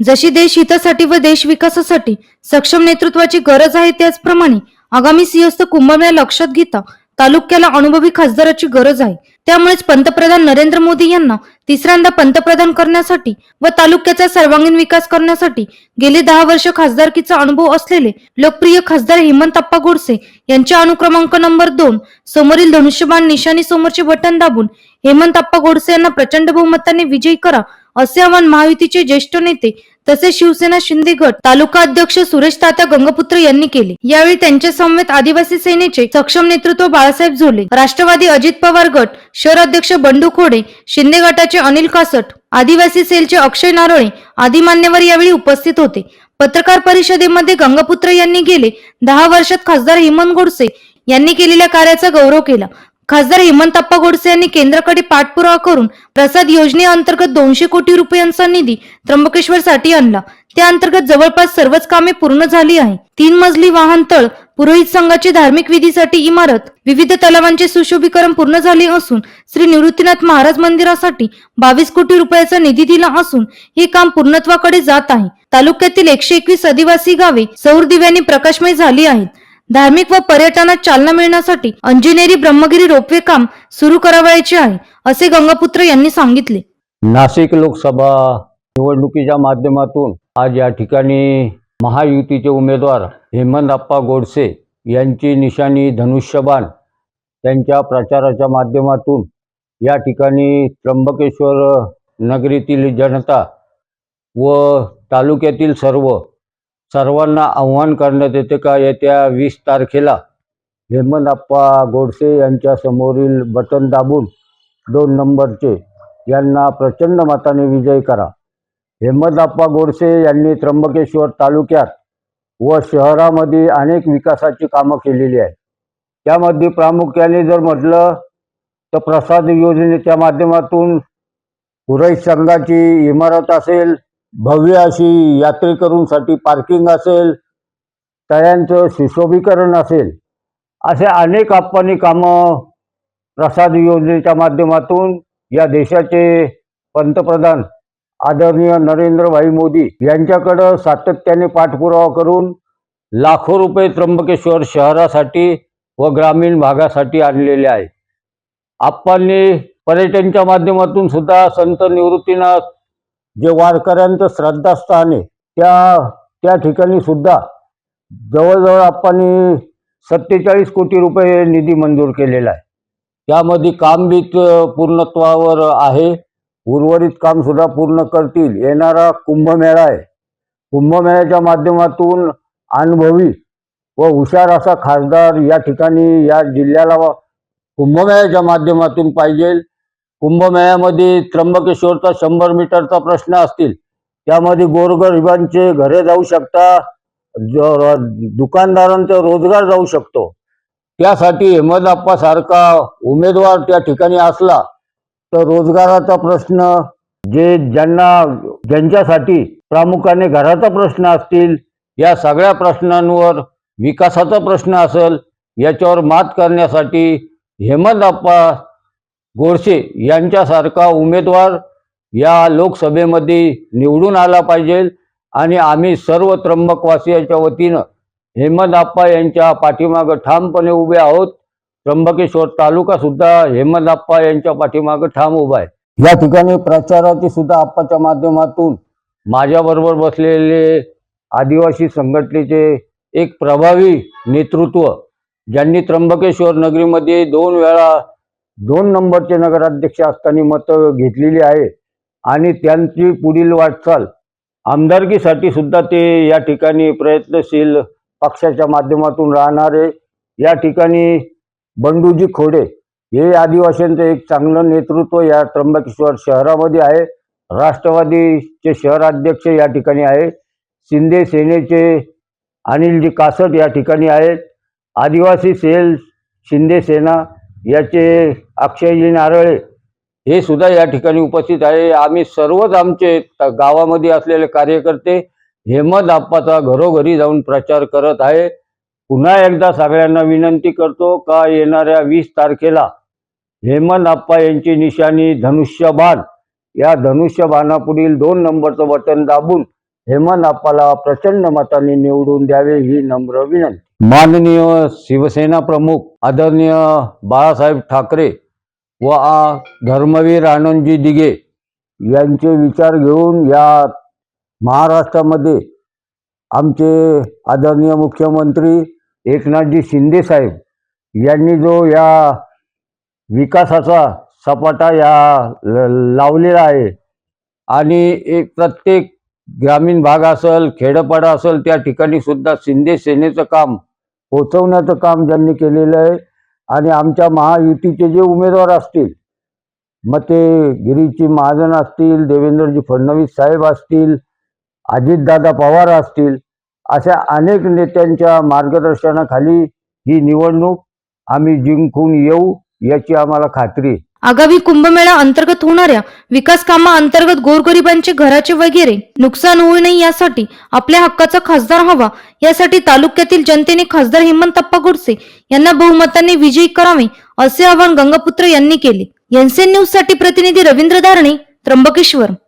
जशी देश हितासाठी व देश विकासासाठी सक्षम नेतृत्वाची गरज आहे त्याचप्रमाणे आगामी सिंहस्थ कुंभमेळा लक्षात घेता तालुक्याला अनुभवी खासदाराची गरज आहे. त्यामुळेच पंतप्रधान नरेंद्र मोदी यांना तिसऱ्यांदा पंतप्रधान करण्यासाठी व तालुक्याचा सर्वांगीण विकास करण्यासाठी गेले दहा वर्ष खासदारकीचा अनुभव असलेले लोकप्रिय खासदार हेमंतप्पा गोडसे यांच्या अनुक्रमांक नंबर दोन समोरील धनुष्यबाण निशाणी समोरचे बटन दाबून हेमंतप्पा गोडसे यांना प्रचंड बहुमताने विजयी करा असे आवाहन महायुतीचे ज्येष्ठ नेते तसेच शिवसेना शिंदे गट तालुका अध्यक्ष सुरेश तात्या गंगपुत्र यांनी केले. यावेळी त्यांच्या समवेत आदिवासी सेनेचे सक्षम नेतृत्व बाळासाहेब झोले राष्ट्रवादी अजित पवार गट शहर अध्यक्ष बंडू खोडे शिंदे गटाचे अनिल कासट आदिवासी सेलचे अक्षय नारोळे आदी मान्यवर यावेळी उपस्थित होते. पत्रकार परिषदेमध्ये गंगपुत्र यांनी गेले. दहा वर्षात खासदार हेमंत गोडसे यांनी केलेल्या कार्याचा गौरव केला. खासदार हेमंतप्पा गोडसे यांनी केंद्राकडे पाठपुरावा करून प्रसाद योजनेअंतर्गत दोनशे कोटी रुपयांचा निधी त्र्यंबकेश्वरसाठी आणला. त्या अंतर्गत जवळपास सर्वच कामे पूर्ण झाली आहे. तीन मजली वाहनतळ पुरोहित संघाची धार्मिक विधीसाठी इमारत विविध तलावांचे सुशोभीकरण पूर्ण झाले असून श्री निवृत्तीनाथ महाराज मंदिरासाठी बावीस कोटी रुपयाचा निधी दिला असून हे काम पूर्णत्वाकडे जात आहे. तालुक्यातील एकशे एकवीस आदिवासी गावे सौर दिव्यांनी प्रकाशमय झाली आहेत. धार्मिक व पर्यटनात चालना मिळण्यासाठी अंजनेरी ब्रह्मगिरी रोपवे काम सुरू करावयाचे आहे असे गंगापुत्र यांनी सांगितले. नाशिक लोकसभा निवडणुकीच्या माध्यमातून आज या ठिकाणी महायुतीचे उमेदवार हेमंतप्पा गोडसे यांची निशाणी धनुष्यबाण त्यांच्या प्रचाराच्या माध्यमातून या ठिकाणी त्र्यंबकेश्वर नगरीतील जनता व तालुक्यातील सर्व सर्वांना आव्हान करण्यात येते का? येत्या वीस तारखेला हेमंतप्पा गोडसे यांच्या समोरील बटन दाबून दोन नंबरचे यांना प्रचंड मताने विजय करा. हेमंतप्पा गोडसे यांनी त्र्यंबकेश्वर तालुक्यात व शहरामध्ये अनेक विकासाची कामं केलेली आहेत. त्यामध्ये प्रामुख्याने जर म्हटलं तर प्रसाद योजनेच्या माध्यमातून पुरहित संघाची इमारत असेल भव्य अशी यात्रेकरूंसाठी पार्किंग असेल तळ्यांचं सुशोभीकरण असेल असे अनेक आपण कामं प्रसाद योजनेच्या माध्यमातून या देशाचे पंतप्रधान आदरणीय नरेंद्रभाई मोदी यांच्याकडं सातत्याने पाठपुरावा करून लाखो रुपये त्र्यंबकेश्वर शहरासाठी व ग्रामीण भागासाठी आणलेले आहे आप्पांनी पर्यटनच्या माध्यमातून सुद्धा संत निवृत्तीनाथ जे वारकऱ्यांचं श्रद्धास्थान आहे त्या त्या ठिकाणी सुद्धा जवळजवळ आपण सत्तेचाळीस कोटी रुपये निधी मंजूर केलेला आहे. त्यामध्ये काम बी पूर्णत्वावर आहे. उर्वरित काम सुद्धा पूर्ण करतील. येणारा कुंभमेळा आहे. कुंभमेळ्याच्या माध्यमातून अनुभवी व हुशार असा खासदार या ठिकाणी या जिल्ह्याला व- कुंभमेळ्याच्या माध्यमातून पाहिजे. कुंभमेळ्यामध्ये त्र्यंबकेश्वरचा शंभर मीटरचा प्रश्न असतील त्यामध्ये गोरगरिबांचे घरे जाऊ शकता दुकानदारांचा रोजगार जाऊ शकतो. त्यासाठी हेमंतप्पा सारखा उमेदवार त्या ठिकाणी असला तर रोजगाराचा प्रश्न जे ज्यांना ज्यांच्यासाठी प्रामुख्याने घराचा प्रश्न असतील या सगळ्या प्रश्नांवर विकासाचा प्रश्न असेल याच्यावर मात करण्यासाठी हेमंतप्पा गोडसे यांच्यासारखा उमेदवार या लोकसभेमध्ये निवडून आला पाहिजे आणि आम्ही सर्व त्र्यंबकवासियांच्या वतीनं हेमदाप्पा यांच्या पाठीमागं ठामपणे उभे आहोत. त्र्यंबकेश्वर तालुका सुद्धा यांच्या पाठीमागं ठाम उभा आहे. या ठिकाणी प्रचाराची सुद्धा आप्पाच्या माध्यमातून माझ्याबरोबर बसलेले आदिवासी संघटनेचे एक प्रभावी नेतृत्व ज्यांनी त्र्यंबकेश्वर नगरीमध्ये दोन वेळा दोन नंबरचे नगराध्यक्ष असताना मतं घेतलेली आहे आणि त्यांची पुढील वाटचाल आमदारकीसाठी सुद्धा ते या ठिकाणी प्रयत्नशील पक्षाच्या माध्यमातून राहणारे या ठिकाणी बंडूजी खोडे हे आदिवासींचं एक चांगलं नेतृत्व या त्र्यंबकेश्वर शहरामध्ये आहे. राष्ट्रवादीचे शहराध्यक्ष या ठिकाणी आहे. शिंदे सेनेचे अनिलजी कासट या ठिकाणी आहेत. आदिवासी सेल शिंदे सेना याचे अक्षयजी नारळे हे सुद्धा या ठिकाणी उपस्थित आहे. आम्ही सर्वच आमचे गावामध्ये असलेले कार्यकर्ते हेमद आप्पाचा घरोघरी जाऊन प्रचार करत आहे. पुन्हा एकदा सगळ्यांना विनंती करतो का येणाऱ्या वीस तारखेला हेमंत आप्पा यांची निशाणी धनुष्यबाण. या धनुष्यबाणापुढील दोन नंबरचं बटन दाबून हेमंत आप्पाला प्रचंड मताने निवडून द्यावे ही नम्र विनंती. माननीय शिवसेना प्रमुख आदरणीय बाळासाहेब ठाकरे व धर्मवीर आनंदजी दिघे यांचे विचार घेऊन या महाराष्ट्रामध्ये आमचे आदरणीय मुख्यमंत्री एकनाथजी शिंदे साहेब यांनी जो या विकासाचा सपाटा या ल- लावलेला आहे आणि एक प्रत्येक ग्रामीण भाग असेल खेडपाडा असेल त्या ठिकाणी सुद्धा शिंदे सेनेचं काम पोचवण्याचं काम ज्यांनी केलेलं आहे. आणि आमच्या महायुतीचे जे उमेदवार असतील मग ते गिरीची महाजन असतील देवेंद्रजी फडणवीस साहेब असतील अजितदादा पवार असतील अशा अनेक नेत्यांच्या मार्गदर्शनाखाली ही निवडणूक आम्ही जिंकून येऊ याची आम्हाला खात्री आहे. आगामी कुंभमेळा अंतर्गत होणाऱ्या विकास कामा अंतर्गत गोरगरिबांचे घराचे वगैरे नुकसान होऊ नये यासाठी आपल्या हक्काचा खासदार हवा. यासाठी तालुक्यातील जनतेने खासदार हेमंतप्पा गोडसे यांना बहुमताने विजयी करावे असे आवाहन गंगापुत्र यांनी केले. एनसीएन न्यूजसाठी प्रतिनिधी रवींद्र धारणे त्र्यंबकेश्वर.